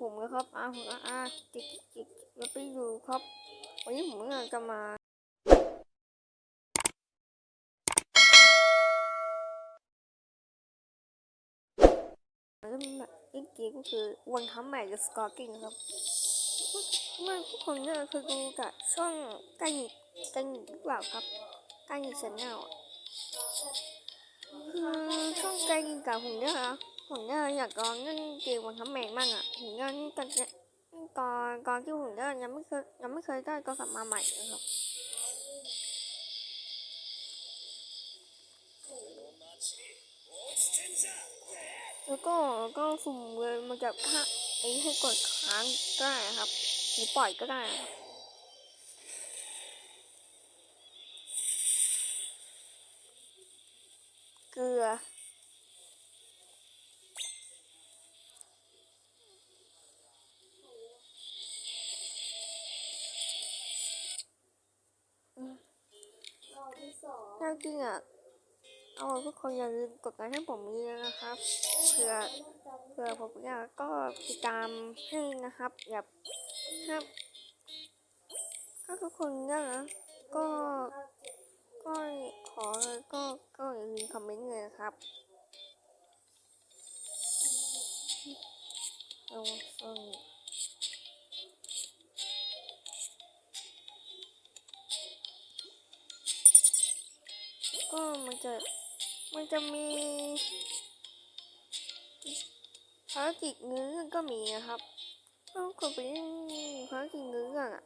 ผมนะครับอาผมอาอาจิกจิกแล้วไปอยู่ครับ วันนี้ผมก็จะมาเริ่มแบบอีกทีก็คือวันทำใหม่กับสกอร์กิ้งครับเมื่อทุกคนเนี่ยเคยดูกับช่องก่ไก่หรือเปล่าครับไก่ชแนลคือช่องไก่กับผมเนี่ยนะ ผมเนี่ยอยากลองเล่นเกมวันทำใหม่มั่งอะผมเนี่ยนี่ตอนเนี้กอนก่อนที่ผมเนี่ยยังไม่เคยยังไม่เคยได้ก็กลับมาใหม่นะครับแล้วก็ก็สุ่มเลยมันจะถ้าไอ้ให้กดค้างก็ได้ครับหรือปล่อยก็ได้เกลือ ถ้าจริงอะเอาทุกคนอย่าลืมกดไลค์ให้ผมเยอะนะครับเผื่อเผื่อผมอยากก็ติดตามให้นะครับอย่าครับ ถ้าทุกคนเนี่ยนะก็ก็ขอเลยก็ก็อย่าลืมคอมเมนต์เลยนะครับเอาเก็มันจะมันจะมีภารกิจเนื้อก็มีนะครับถ้าคนไปเล่นภารกิจเนื้ออะ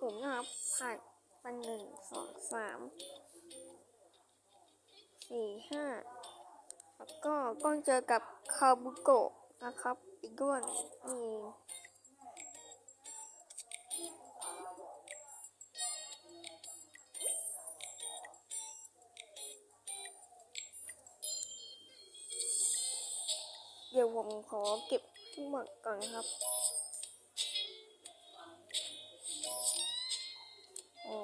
ผมนะครับผ่านไปหนึ่งสองสามสี่ห้าแล้วก็ก็เจอกับคาบุโกะนะครับอีกด้วยนี่ ดี๋ยวผมขอเก็บหมดก่อนครับโอ้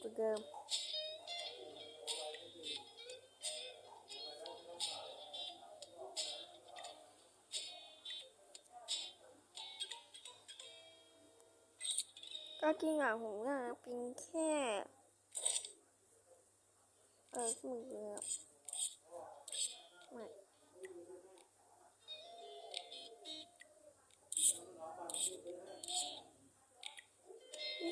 ตัวเดิมก็จริงอะผมน่ะเป็นแค่เออหมือเลยอะไม่นี่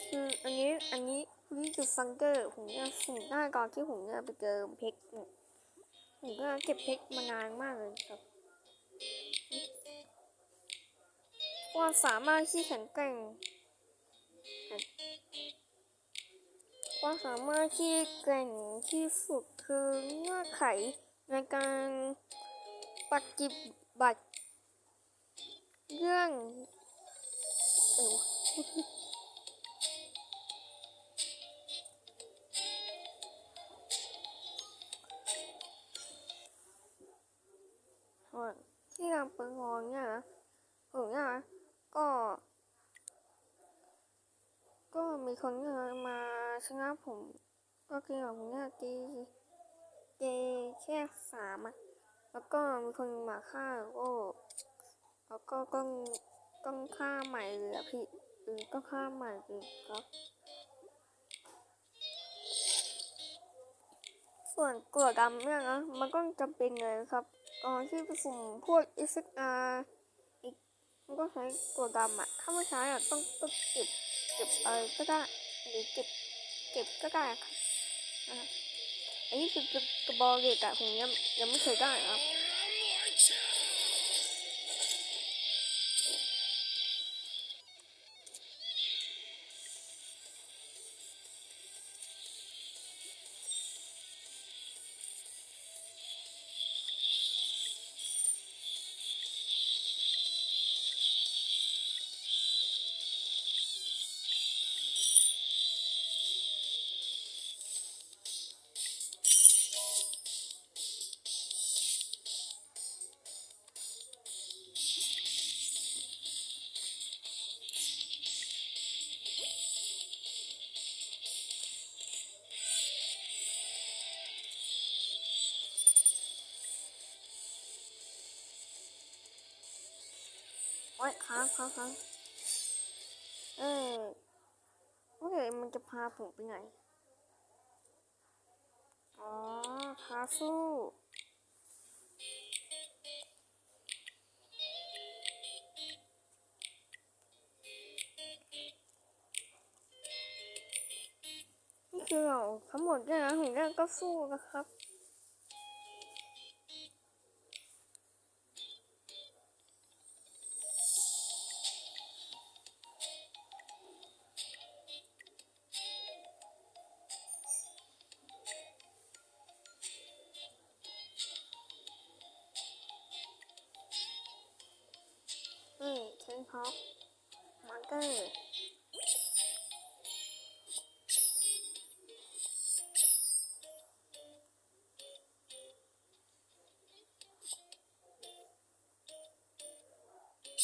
คืออันนี้อันนี้นี่คือฟังเกอร์ผมเนี่ยสุ่มได้ก่อนที่ผมเนี่ยไปเจอเพชรผมก็เก็บเพชรมานานมากเลยครับความสามารถที่แข็งแกร่งความสามารถที่แกร่งที่สุดคือเงื่อนไขในการปฏิบัติเรื่องเออ ที่เราไปงอนเนี่ยนะผมเนี่ยนะก็ ก็มีคนเนี่ยมาชนะผม ก็คือผมเนี่ยตีตีแค่สามอะแล้วก็มีคนมาฆ่าโอ้แล้วก็ต้องต้องฆ่าใหม่เลยอะพี่เออต้องฆ่าใหม่เลยครับ ส่วนกลัวดำเนี่ยนะมันก็จำเป็นเลยครับตอนที่ผสุ่มพวก SXR อีกมันก็ใช้กลัวดำอะถ้าไม่ใช้อะต้องต้องเก็บเก็บอะไรก็ได้หรือเก็บเก็บก็ได้ครับนะอันนี้คือกระบอกเหล็กอะผมยังยังไม่เคยได้ครับ อ้ยค้างค้างค้างเออโอเคมันจะพาผมไปไหน อ๋อคาสู้นี่คือเราทั้งหมดเนี่ยนะถึงแรกก็สู้นะครับ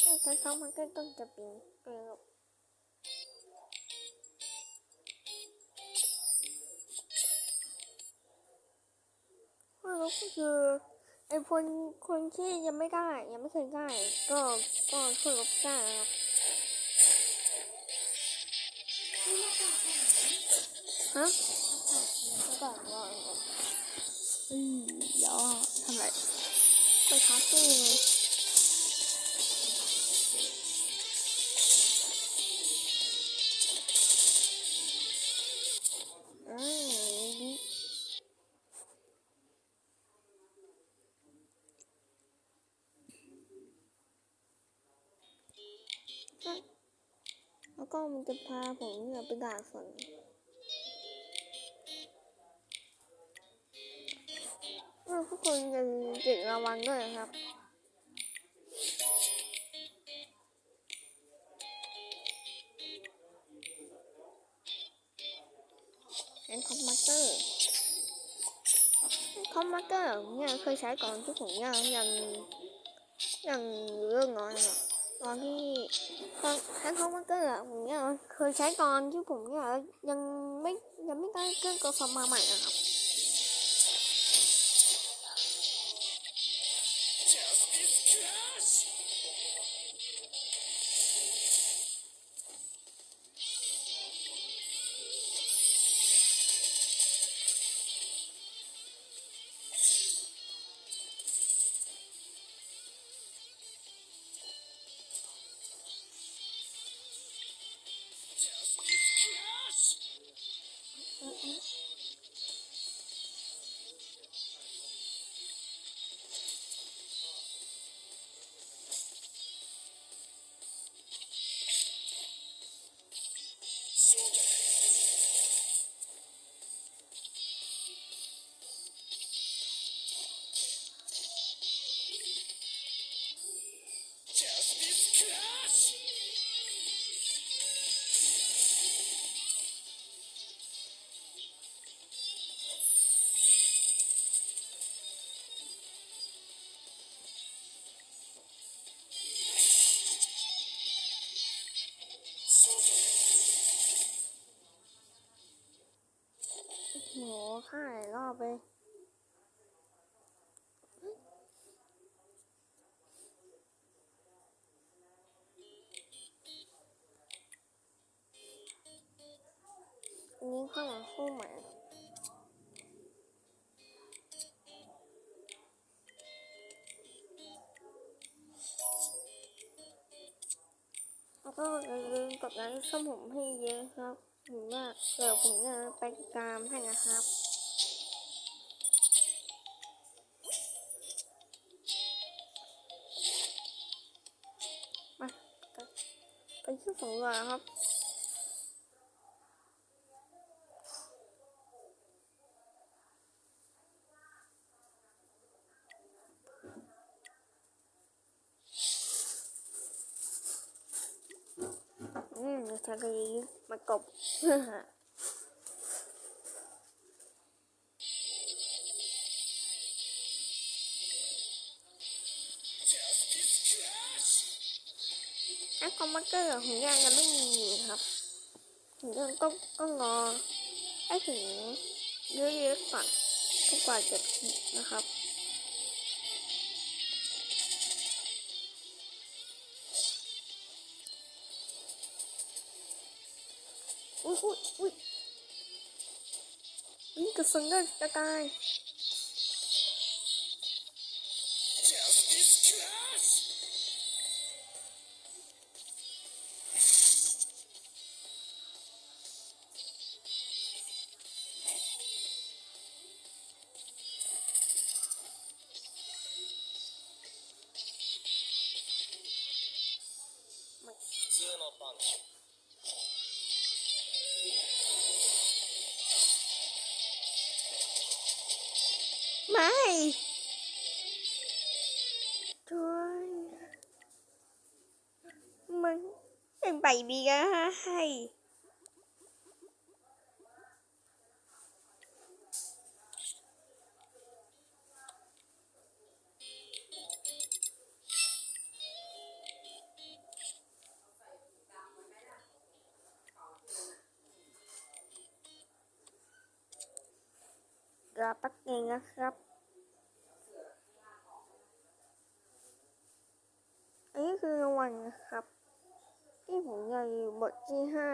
เทนพ็อกมาร์เกอร์ต้องจะป็นเกลืออก็คือไอ้คนคนที่ยังไม่ได้ยังไม่เคยได้ก็ก็ช่วยลบได้นะครับฮะแล้วก่อนว่าเฮ้ยเดี๋ยวทำไรไปคาเฟ่ ก็มันจะพาผมเนี่ยไปด่าฝนเออทุกคนยังเก่งระวังด้วยครับเป็นคอมมาสเตอร์คอมมาสเตอร์เนี่ยเคยใช้ก่อนที่ผมยังยังยังเรื่องน้อยอะ ตอนที่ตอนใช้คอมมาสเตอร์ผมเนี่ยเคยใช้ตอนที่ผมเนี่ยยังไม่ยังไม่ได้เครื่องกฟมาใหม่อะครับ หฆ่าหลายรอบเลยนนี้ข้างหลังคู่ใหม่แล้วก็อย่าลืมกดไลค์ช่องผมให้เยอะครับ ผมว่าเดี๋ยวผมจะไปติดตามให้นะครับมาไปที่สองเรือครับ อืมทะเลมากบ แอปคอมมาร์เกอร์ของยังยังไม่มีครับถึงยังต้องต้องอให้ถึงเยอะๆก่อนกว่าจะนะครับ อุ้ยอุ้ยอุ้ยนี่กระสุนก็จะตาย เป็นไปดีก็ให้กรอแป๊บนึงนะครับอันนี้คือรางวัลนะครับ ที่ผมเรียนอยู่บทที่ห้า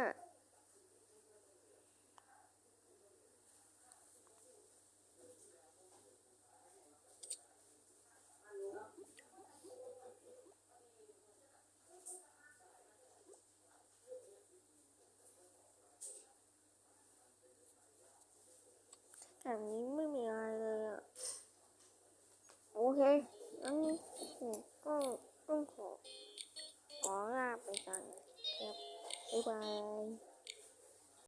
แต่นี้ไม่มีอะไรเลยอะ โอเคงั้นผมก็ ต้